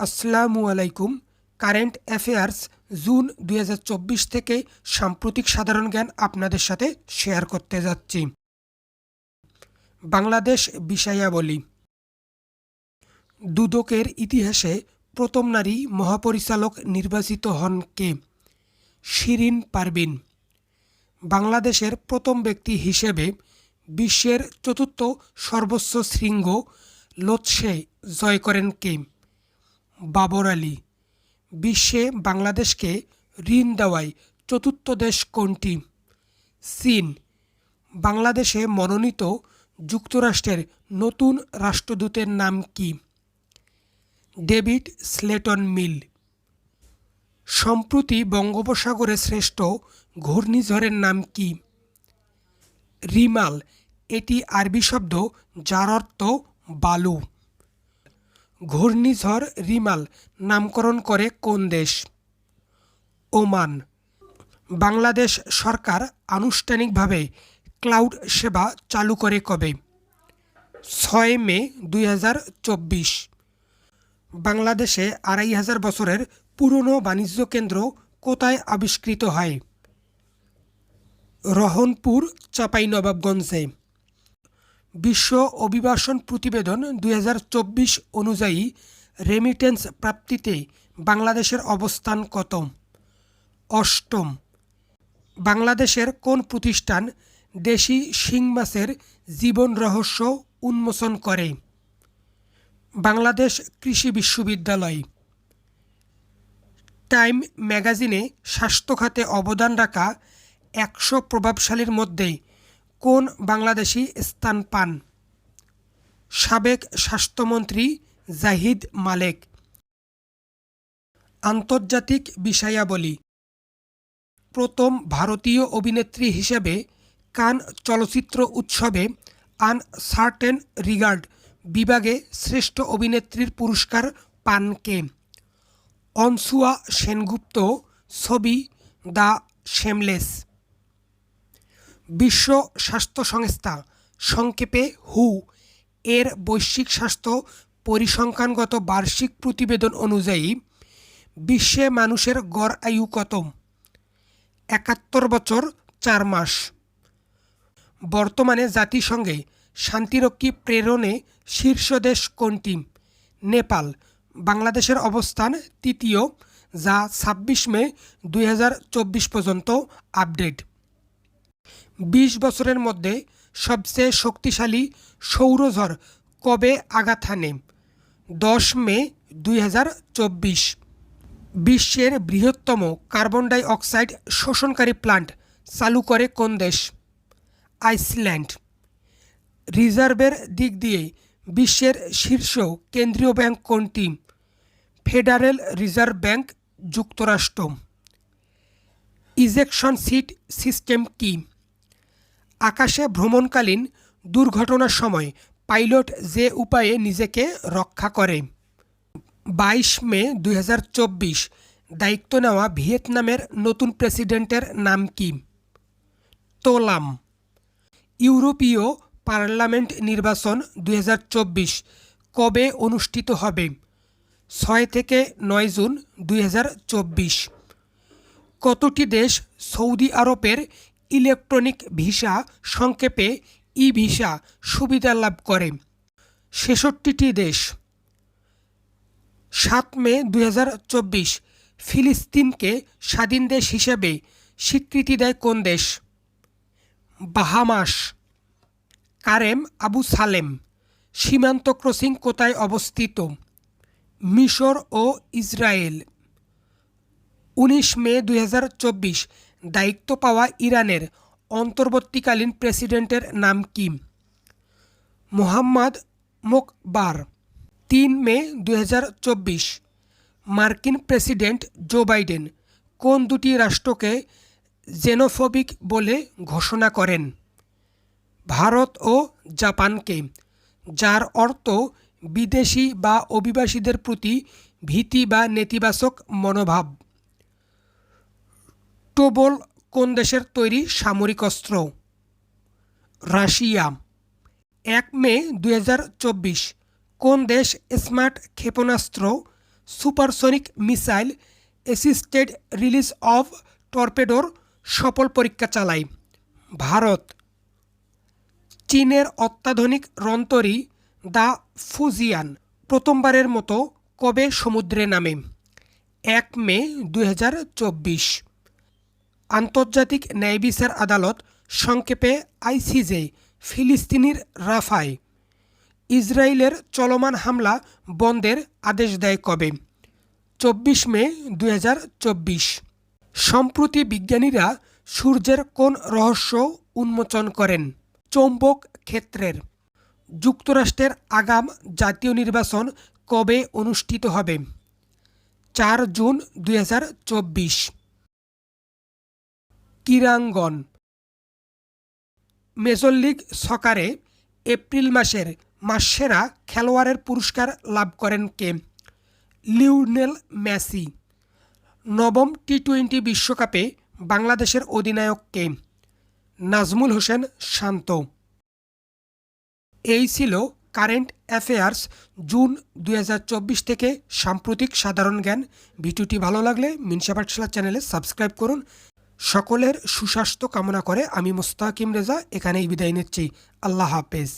আসসালামু আলাইকুম। Current affairs June দু হাজার চব্বিশ থেকে সাম্প্রতিক সাধারণ জ্ঞান আপনাদের সাথে শেয়ার করতে যাচ্ছি। বাংলাদেশ বিষয়াবলী। দুদকের ইতিহাসে প্রথম নারী মহাপরিচালক নির্বাচিত হন কে? শিরিন পারবিন বাংলাদেশের প্রথম ব্যক্তি হিসেবে বিশ্বের চতুর্থ সর্বোচ্চ শৃঙ্গ লোৎসে জয় করেন কে? বাবর আলী, বিশ্বে বাংলাদেশকে ঋণ দেওয়ায় চতুর্থ দেশ কোনটি? চীন, বাংলাদেশে মনোনীত যুক্তরাষ্ট্রের নতুন রাষ্ট্রদূতের নাম কি? David Slayton Meale. সম্প্রতি বঙ্গোপসাগরে শ্রেষ্ঠ ঘূর্ণিঝড়ের নাম কি? রিমাল, এটি আরবি শব্দ যার অর্থ বালু। ঘূর্ণিঝড় রিমাল নামকরণ করে কোন দেশ? ওমান। বাংলাদেশ সরকার আনুষ্ঠানিকভাবে ক্লাউড সেবা চালু করে কবে? ছয় মে দুই হাজার চব্বিশ। বাংলাদেশে আড়াই হাজার বছরের পুরনো বাণিজ্য কেন্দ্র কোথায় আবিষ্কৃত হয়? রহনপুর, চাঁপাইনবাবগঞ্জে। বিশ্ব অভিবাসন প্রতিবেদন দু হাজার চব্বিশ অনুযায়ী রেমিটেন্স প্রাপ্তিতে বাংলাদেশের অবস্থান কত? অষ্টম, বাংলাদেশের কোন প্রতিষ্ঠান দেশি শিং মাছের জীবন রহস্য উন্মোচন করে? বাংলাদেশ কৃষি বিশ্ববিদ্যালয়। টাইম ম্যাগাজিনে স্বাস্থ্য খাতে অবদান রাখা একশো প্রভাবশালীর মধ্যে কোন বাংলাদেশি স্থান পান? সাবেক স্বাস্থ্যমন্ত্রী জাহিদ মালেক। আন্তর্জাতিক বিষয়াবলী। প্রথম ভারতীয় অভিনেত্রী হিসেবে কান চলচ্চিত্র উৎসবে আনসার্টেন রিগার্ড বিভাগে শ্রেষ্ঠ অভিনেত্রীর পুরস্কার পান কে? অনসুয়া সেনগুপ্ত, ছবি দ্য শেমলেস। বিশ্ব স্বাস্থ্য সংস্থা সংক্ষেপে হু, এর বৈশ্বিক স্বাস্থ্য পরিসংখ্যানগত বার্ষিক প্রতিবেদন অনুযায়ী বিশ্বে মানুষের গড় আয়ু কত? একাত্তর বছর, চার মাস। বর্তমানে জাতিসংঘে শান্তিরক্ষী প্রেরণে শীর্ষ দেশ কোনটি? নেপাল। বাংলাদেশের অবস্থান তৃতীয়, যা ছাব্বিশ মে দু হাজার চব্বিশ পর্যন্ত আপডেট। বিশ বছরের মধ্যে সবচেয়ে শক্তিশালী সৌরঝড় কবে আঘাত হানে? দশ মে দুই বিশ্বের বৃহত্তম কার্বন ডাই অক্সাইড শোষণকারী প্লান্ট চালু করে কোন দেশ? আইসল্যান্ড। রিজার্ভের দিক দিয়ে বিশ্বের শীর্ষ কেন্দ্রীয় ব্যাংক কোনটি? ফেডারেল রিজার্ভ ব্যাংক, যুক্তরাষ্ট্র। ইজেকশন সিট সিস্টেম কি? আকাশে ভ্রমণকালীন দুর্ঘটনার সময় পাইলট যে উপায়ে নিজেকে রক্ষা করে। বাইশ মে দুই দায়িত্ব নেওয়া ভিয়েতনামের নতুন প্রেসিডেন্টের নাম কি? তোলাম। ইউরোপীয় পার্লামেন্ট নির্বাচন দুই হাজার চব্বিশ কবে অনুষ্ঠিত হবে? ছয় থেকে নয় জুন দুই হাজার চব্বিশ। কতটি দেশ সৌদি আরবের ইলেকট্রনিক ভিসা সংক্ষেপে ই ভিসা সুবিধা লাভ করে। ছেষট্টিটি দেশ। সাত মে দুই হাজার চব্বিশ, ফিলিস্তিনকে স্বাধীন দেশ হিসেবে স্বীকৃতি দেয় কোন দেশ? বাহামাস। কারেম আবু সালেম, সীমান্ত ক্রসিং কোথায় অবস্থিত? মিশর ও ইসরায়েল। উনিশ মে দুই হাজার চব্বিশ দায়িত্ব পাওয়া ইরানের অন্তর্বর্তীকালীন প্রেসিডেন্টের নাম কি মোহাম্মদ মোকবার। তিন মে দু হাজার চব্বিশ। মার্কিন প্রেসিডেন্ট জো বাইডেন কোন দুটি রাষ্ট্রকে জেনোফোবিক বলে ঘোষণা করেন? ভারত ও জাপানকে, যার অর্থ বিদেশি বা অভিবাসীদের প্রতি ভীতি বা নেতিবাচক মনোভাব। টোবল কোন দেশের তৈরি সামরিক অস্ত্র? রাশিয়া। এক মে দু হাজার চব্বিশ। কোন দেশ স্মার্ট ক্ষেপণাস্ত্র, supersonic missile, assisted release of টর্পেডোর সফল পরীক্ষা চালায়? ভারত। চীনের অত্যাধুনিক রন্তরি দ্য ফুজিয়ান, প্রথমবারের মতো কবে সমুদ্রে নামে? এক মে দুই হাজার চব্বিশ। আন্তর্জাতিক ন্যায় বিচার আদালত সংক্ষেপে আইসিজে ফিলিস্তিনির রাফায়। ইসরায়েলের চলমান হামলা বন্ধের আদেশ দেয় কবে? চব্বিশ মে দুই হাজার চব্বিশ। সম্প্রতি বিজ্ঞানীরা সূর্যের কোন রহস্য উন্মোচন করেন? চৌম্বক ক্ষেত্রের। যুক্তরাষ্ট্রের আগাম জাতীয় নির্বাচন কবে অনুষ্ঠিত হবে? চার জুন দুই হাজার চব্বিশ। ক্রীড়াঙ্গন মেজর লিগ সকারে এপ্রিল মাসের মাসসেরা খেলোয়াড়ের পুরস্কার লাভ করেন কে? Lionel Messi. নবম টি টোয়েন্টি বিশ্বকাপে বাংলাদেশের অধিনায়ক কে? নাজমুল হোসেন শান্ত। এই ছিল কারেন্ট অ্যাফেয়ার্স জুন দু হাজার চব্বিশ থেকে সাম্প্রতিক সাধারণ জ্ঞান। ভিডিওটি ভালো লাগলে মিনসা পাঠশালা চ্যানেলে সাবস্ক্রাইব করুন। সকলের সুস্বাস্থ্য কামনা করে আমি মোস্তাকিম রেজা এখানেই বিদায় নিচ্ছি। আল্লাহ হাফেজ।